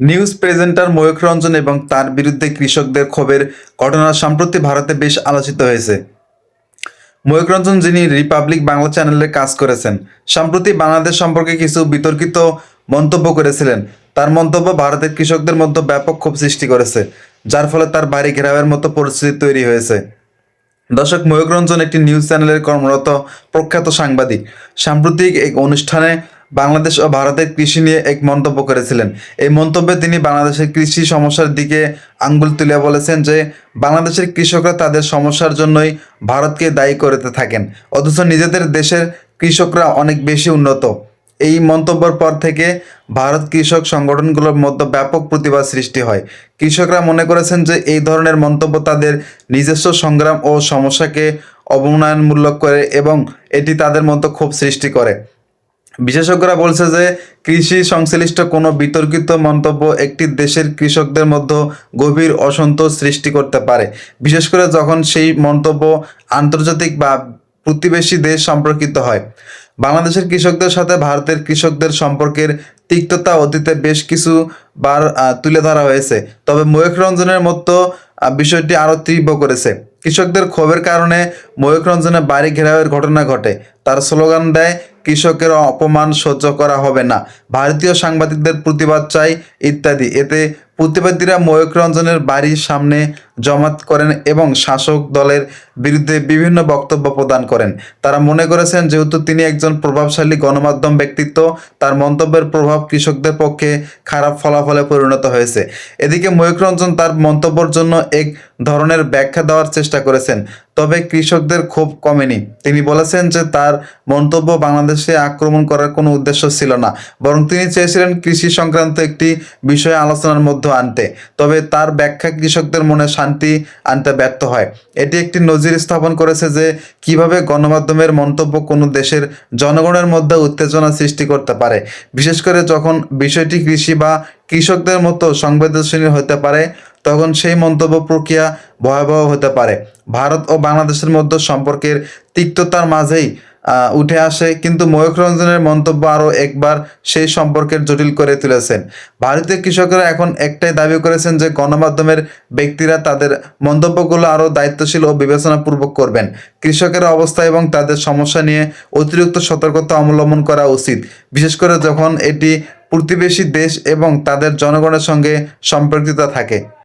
News presenter Mayukh Ranjan এবং তার বিরুদ্ধে কৃষকদের ক্ষোভের ঘটনা সম্প্রতি ভারতে বেশ আলোচিত হয়েছে। ময়ূখ রঞ্জন যিনি রিপাবলিক বাংলা চ্যানেলে কাজ করেছেন, সম্প্রতি বাংলাদেশ সম্পর্কে কিছু বিতর্কিত মন্তব্য করেছিলেন। তার মন্তব্য ভারতের কৃষকদের মধ্যে ব্যাপক ক্ষোভ সৃষ্টি করেছে, যার ফলে তার বাড়ি ঘেরাওয়ের মতো পরিস্থিতি তৈরি হয়েছে। দর্শক ময়ূক রঞ্জন একটি নিউজ চ্যানেলের কর্মরত প্রখ্যাত সাংবাদিক। সাম্প্রতিক এক অনুষ্ঠানে বাংলাদেশ ও ভারতের কৃষি নিয়ে এক মন্তব্য করেছিলেন। এই মন্তব্যে তিনি বাংলাদেশের কৃষি সমস্যার দিকে আঙ্গুল তুলে বলেছেন যে, বাংলাদেশের কৃষকরা তাদের সমস্যার জন্যই ভারতকে দায়ী করতে থাকেন, অথচ নিজেদের দেশের কৃষকরা অনেক বেশি উন্নত। এই মন্তব্যের পর থেকে ভারত কৃষক সংগঠনগুলোর মধ্যে ব্যাপক প্রতিবাদ সৃষ্টি হয়। কৃষকরা মনে করেছেন যে, এই ধরনের মন্তব্য তাদের নিজস্ব সংগ্রাম ও সমস্যাকে অবনয়নমূলক করে এবং এটি তাদের মধ্যে ক্ষোভ সৃষ্টি করে। বিশেষজ্ঞরা বলছে যে কৃষি সংশ্লিষ্ট কোনো বিতর্কিত মন্তব্য একটি দেশের কৃষকদের মধ্যে গভীর অসন্তোষ সৃষ্টি করতে পারে। বিশেষ করে যখন সেই মন্তব্য আন্তর্জাতিক বা প্রতিবেশী দেশ সম্পর্কিত হয়। বাংলাদেশের কৃষকদের সাথে ভারতের কৃষকদের সম্পর্কের তিক্ততা অতীতে বেশ কিছু বার তুলে ধরা হয়েছে। তবে ময়ূখ রঞ্জনের মতো বিষয়টি আরও তীব্র করেছে। কৃষকদের ক্ষোভের কারণে ময়ূখ রঞ্জনের বাড়ি ঘেরাওয়ের ঘটনা ঘটে। তার স্লোগান দেয় কৃষকের অপমান সহ্য করা হবে না। ভারতীয় সাংবাদিকদের প্রতিবাদ চাই ইত্যাদি। এতে প্রতিবাদীরা ময়ূখ রঞ্জনের বাড়ির সামনে জমাত করেন এবং শাসক দলের বিরুদ্ধে বিভিন্ন বক্তব্য প্রদান করেন। তারা মনে করেছেন, যেহেতু তিনি একজন প্রভাবশালী গণমাধ্যম ব্যক্তিত্ব, তার মন্তব্যের প্রভাব কৃষকদের পক্ষে খারাপ ফলাফলে পরিণত হয়েছে। এদিকে ময়ূখ রঞ্জন তার মন্তব্যের জন্য এক ধরনের ব্যাখ্যা দেওয়ার চেষ্টা করেছেন, তবে কৃষকদের ক্ষোভ কমেনি। তিনি বলেছেন যে তার মন্তব্য বাংলাদেশে আক্রমণ করার কোনো উদ্দেশ্য ছিল না, বরং তিনি চেয়েছিলেন কৃষি সংক্রান্ত একটি বিষয়ে আলোচনার মধ্যে আনতে। তবে তার ব্যাখ্যা কৃষকদের মনে শান্তি আনতে ব্যর্থ হয়। এটি একটি নজির স্থাপন করেছে যে কীভাবে গণমাধ্যমের মন্তব্য কোনো দেশের জনগণের মধ্যে উত্তেজনা সৃষ্টি করতে পারে। বিশেষ করে যখন বিষয়টি কৃষি বা কৃষকদের মতো সংবেদনশীল হতে পারে, তখন সেই মন্তব্য প্রক্রিয়া ভয়াবহ হতে পারে। ভারত ও বাংলাদেশের মধ্যে সম্পর্কের তিক্ততার মাঝেই উঠে আসে, কিন্তু ময়ূখ রঞ্জনের মন্তব্য আরও একবার সেই সম্পর্কের জটিল করে তুলেছেন। ভারতীয় কৃষকরা এখন একটাই দাবি করেছেন যে গণমাধ্যমের ব্যক্তিরা তাদের মন্তব্যগুলো আরও দায়িত্বশীল ও বিবেচনাপূর্বক করবেন। কৃষকের অবস্থা এবং তাদের সমস্যা নিয়ে অতিরিক্ত সতর্কতা অবলম্বন করা উচিত। বিশেষ করে যখন এটি প্রতিবেশী দেশ এবং তাদের জনগণের সঙ্গে সম্পর্কিত থাকে।